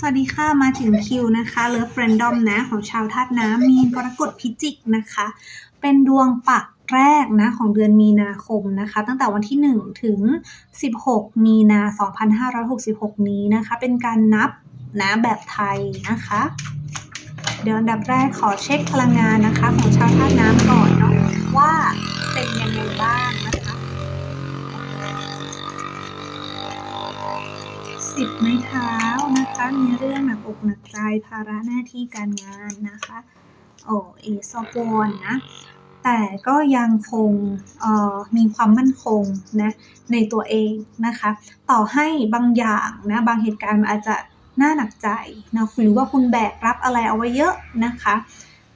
สวัสดีค่ะ มาถึงคิวนะคะเลิฟเฟรนดอมนะ ของชาวธาตุน้ำมีนกรกฎพิจิกนะคะ เป็นดวงปักแรกนะของเดือนมีนาคมนะคะ ตั้งแต่วันที่ 1 ถึง 16 มีนา 2566 นี้นะคะ เป็นการนับนะแบบไทยนะคะ เดี๋ยวอันดับแรกขอเช็คพลังงานนะคะ ของชาวธาตุน้ำก่อนเนาะว่าเป็นยังไงบ้าง สิบไม้เท้านะคะ มีเรื่องหนักอกหนักใจภาระหน้าที่การงานนะคะโอ้เอซอฟวนนะ แต่ก็ยังคงออมีความมั่นคงนะในตัวเองนะคะ ต่อให้บางอย่างนะบางเหตุการณ์อาจจะน่าหนักใจนะหรือว่าคุณแบกรับอะไรเอาไว้เยอะนะคะ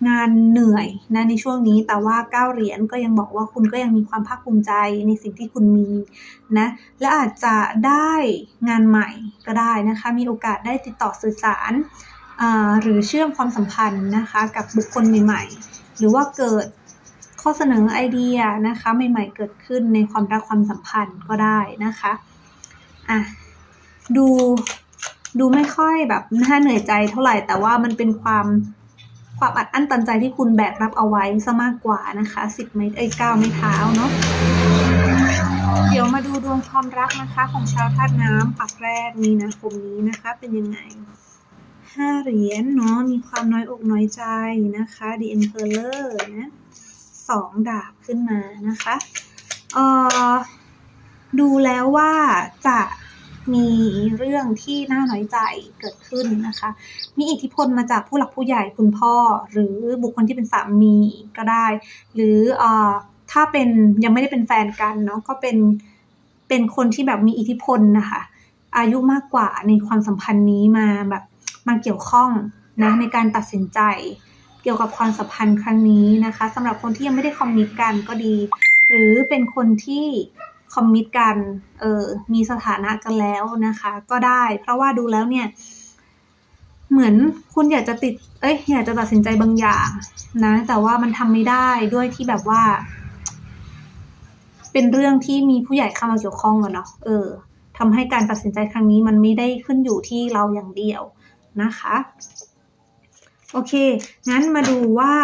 งานเหนื่อยนะในช่วงนี้แต่ว่าเก้าเหรียญก็ยังบอกว่าคุณก็ยังมีความภาคภูมิใจในสิ่งที่คุณมีนะและอาจจะได้งานใหม่ก็ได้นะคะ มีโอกาสได้ติดต่อสื่อสารหรือเชื่อมความสัมพันธ์นะคะกับบุคคลใหม่ ๆ หรือว่าเกิดข้อเสนอไอเดียนะคะใหม่ๆเกิดขึ้นในความรักความสัมพันธ์ก็ได้นะคะอะดูดูไม่ค่อยแบบน่าเหนื่อยใจเท่าไหร่แต่ว่ามันเป็นความ ความอัดอั้นตันใจที่คุณแบกรับเอาไว้ซะมากกว่านะคะสิบไม้เอ้ยเก้าไม้เท้าเนาะเดี๋ยวมาดูดวงความรักนะคะ ของชาวธาตุน้ำปักแรกมีนาคมนี้นะคะ เป็นยังไงห้าเหรียญเนาะมีความน้อยอกน้อยใจนะคะ The Emperor นะสองดาบขึ้นมานะคะเอ่อดูแล้วว่าจะ มีเรื่องที่น่าน้อยใจเกิดขึ้นนะคะ มีอิทธิพลมาจากผู้หลักผู้ใหญ่คุณพ่อ หรือบุคคลที่เป็นสามีก็ได้ หรือเอ่อถ้าเป็นยังไม่ได้เป็นแฟนกันเนาะก็เป็นเป็นคนที่แบบมีอิทธิพลนะคะ อายุมากกว่าในความสัมพันธ์นี้มาแบบมาเกี่ยวข้องนะในการตัดสินใจ เกี่ยวกับความสัมพันธ์ครั้งนี้นะคะสำหรับคนที่ยังไม่ได้คอมมิตกันก็ดี หรือเป็นคนที่ คอมมิตกัน เออ มีสถานะกันแล้วนะคะ ก็ได้ เพราะว่าดูแล้วเนี่ย เหมือนคุณอยากจะติด เอ้ย อยากจะตัดสินใจบางอย่างนะ แต่ว่ามันทำไม่ได้ด้วยที่แบบว่า เป็นเรื่องที่มีผู้ใหญ่เข้ามาเกี่ยวข้องอะเนาะ เออทำให้การตัดสินใจครั้งนี้มันไม่ได้ขึ้นอยู่ที่เราอย่างเดียวนะคะ โอเค งั้นมาดูว่า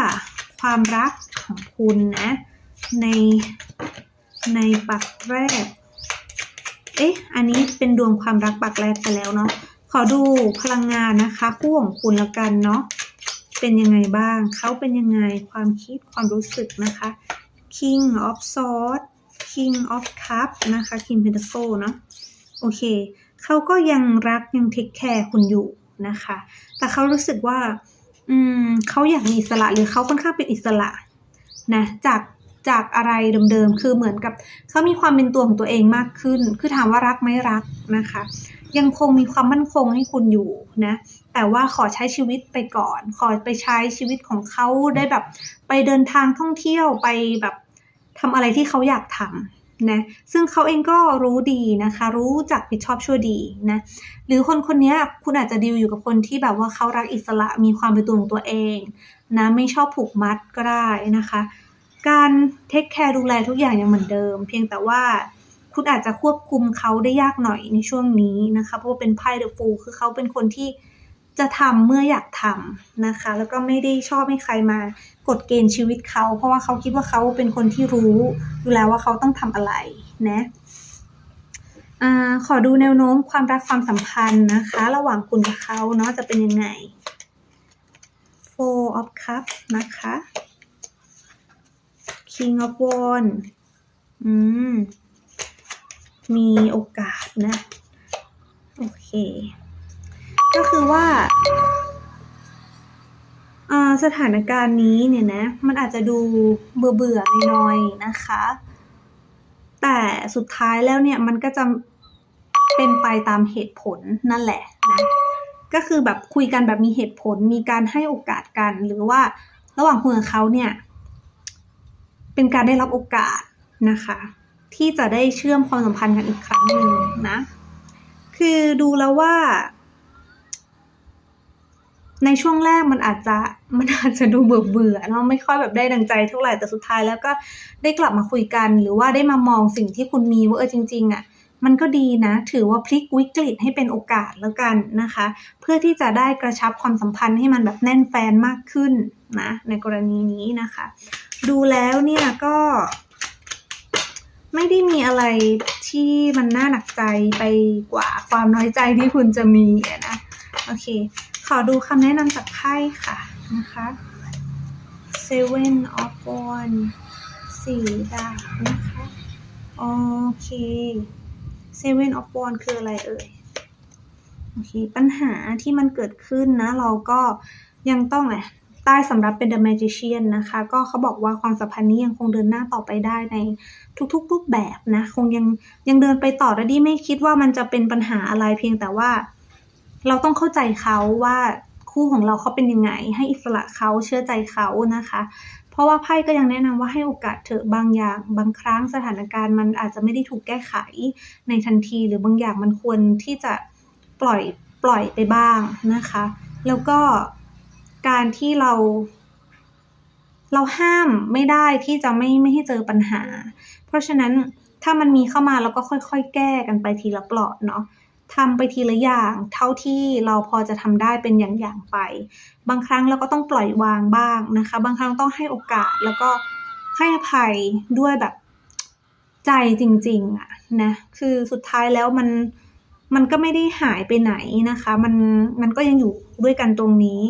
ความรักของคุณนะ ใน ในปักแรก เอ๊ะ อันนี้เป็นดวงความรักปักแรกไปแล้วเนาะ ขอดูพลังงานนะคะคู่ของคุณแล้วกันเนาะ เป็นยังไงบ้าง เขาเป็นยังไง ความคิด ความรู้สึกนะคะ King of Swords King of Cup นะคะ King Pentacle เนาะ โอเค เขาก็ยังรักยังเทคแคร์คุณอยู่นะคะ แต่เขารู้สึกว่า อืม เขาอยากมีอิสระหรือเขาค่อนข้างเป็นอิสระนะ จาก จากอะไรเดิมๆ คือเหมือนกับเขามีความเป็นตัวของตัวเองมากขึ้น คือถามว่ารักไหมรักนะคะ ยังคงมีความมั่นคงให้คุณอยู่นะ แต่ว่าขอใช้ชีวิตไปก่อน ขอไปใช้ชีวิตของเขาได้แบบ ไปเดินทางท่องเที่ยวไปแบบทำอะไรที่เขาอยากทำนะ ซึ่งเขาเองก็รู้ดีนะคะ รู้จักผิดชอบชั่วดีนะ หรือคนคนนี้คุณอาจจะดีลอยู่กับคนที่แบบว่าเขารักอิสระ มีความเป็นตัวของตัวเองนะ ไม่ชอบผูกมัดก็ได้นะคะ การเทคแคร์ดูแลทุกอย่างยังเหมือนเดิม เพียงแต่ว่าคุณอาจจะควบคุมเขาได้ยากหน่อยในช่วงนี้นะคะ เพราะว่าเป็นไพ่เดอะฟูคือเขาเป็นคนที่จะทำเมื่ออยากทำนะคะ แล้วก็ไม่ได้ชอบให้ใครมากดเกณฑ์ชีวิตเขา เพราะว่าเขาคิดว่าเขาเป็นคนที่รู้อยู่แล้วว่าเขาต้องทำอะไรนะอขอดูแนวโน้มความรักความสัมพันธ์นะคะ ระหว่างคุณกับเขาเนาะจะเป็นยังไง Four of Cups นะคะ King of Wands อืม มีโอกาสนะ โอเค ก็คือว่าสถานการณ์นี้เนี่ยนะ มันอาจจะดูเบื่อเบื่อๆน่อยๆนะคะ แต่สุดท้ายแล้วเนี่ยมันก็จะเป็นไปตามเหตุผลนั่นแหละนะ ก็คือแบบคุยกันแบบมีเหตุผลมีการให้โอกาสกันหรือว่าระหว่างคุณกับเขาเนี่ย เป็นการได้รับโอกาสนะคะ ที่จะได้เชื่อมความสัมพันธ์กันอีกครั้งหนึ่งนะ คือดูแล้วว่า ในช่วงแรกมันอาจจะมันอาจจะดูเบื่อเบื่อเนาะไม่ค่อยแบบได้ดังใจเท่าไหร่แต่สุดท้ายแล้วก็ได้กลับมาคุยกัน หรือว่าได้มามองสิ่งที่คุณมีว่าเออจริง ๆอะมันก็ดีนะ ถือว่าพลิกวิกฤตให้เป็นโอกาสแล้วกันนะคะ เพื่อที่จะได้กระชับความสัมพันธ์ให้มันแบบแน่นแฟนมากขึ้นนะ ในกรณีนี้นะคะ ดูแล้วเนี่ยก็ไม่ได้มีอะไรที่มันน่าหนักใจไปกว่าความน้อยใจที่คุณจะมีนะ โอเค ขอดูคำแนะนำจากไพ่ค่ะ นะคะ Seven of Wands สี่ดาบนะคะ โอเค Seven of Wands คืออะไรเอ่ย โอเค ปัญหาที่มันเกิดขึ้นนะ เราก็ยังต้องแหละ ใต้สำหรับเป็น The Magician นะคะ ก็เขาบอกว่าความสัมพันธ์นี้ยังคงเดินหน้าต่อไปได้ในทุกๆรูปแบบนะ คงยังยังเดินไปต่อและดีไม่คิดว่ามันจะเป็นปัญหาอะไรเพียงแต่ว่า เราต้องเข้าใจเขาว่าคู่ของเราเขาเป็นยังไง ให้อิสระเขาเชื่อใจเขานะคะ เพราะว่าไพ่ก็ยังแนะนำว่าให้โอกาสเถอะบางอย่างบางครั้งสถานการณ์มันอาจจะไม่ได้ถูกแก้ไขในทันทีหรือบางอย่างมันควรที่จะปล่อยปล่อยไปบ้างนะคะ แล้วก็ การที่เรา เราห้ามไม่ได้ที่จะไม่ไม่ให้เจอปัญหา เพราะฉะนั้นถ้ามันมีเข้ามาเราก็ค่อย ๆ แก้กันไปทีละเปลอดเนาะทำไปทีละอย่าง เท่าที่เราพอจะทำได้เป็นอย่างๆไป บางครั้งเราก็ต้องปล่อยวางบ้างนะคะ บางครั้งต้องให้โอกาสแล้วก็ให้อภัยด้วยแบบใจจริง ๆอะนะคือสุดท้ายแล้วมันมันก็ไม่ได้หายไปไหนนะคะ มันมันก็ยังอยู่ด้วยกันตรงนี้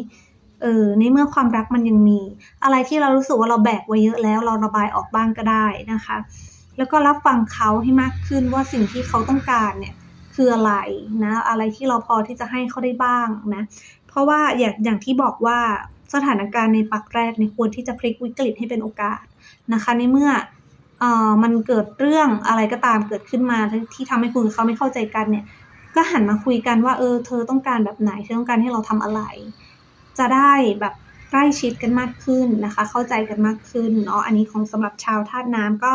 เออในเมื่อความรักมันยังมี อะไรที่เรารู้สึกว่าเราแบกไว้เยอะแล้ว เราระบายออกบ้างก็ได้นะคะ แล้วก็รับฟังเขาให้มากขึ้นว่าสิ่งที่เขาต้องการเนี่ยคืออะไรนะอะไรที่เราพอที่จะให้เขาได้บ้างนะเพราะว่าอย่างอย่างที่บอกว่าสถานการณ์ในปักแรกเนี่ยควรที่จะพลิกวิกฤตให้เป็นโอกาสนะคะในเมื่อเอ่อมันเกิดเรื่องอะไรก็ตามเกิดขึ้นมาที่ที่ทำให้คุณเขาไม่เข้าใจกันเนี่ยก็หันมาคุยกันว่าเออเธอต้องการแบบไหนเธอต้องการให้เราทำอะไร จะได้แบบใกล้ชิดกันมากขึ้นนะคะ เข้าใจกันมากขึ้นเนาะอันนี้ของสำหรับชาวธาตุน้ำก็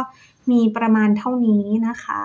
มีประมาณเท่านี้นะคะ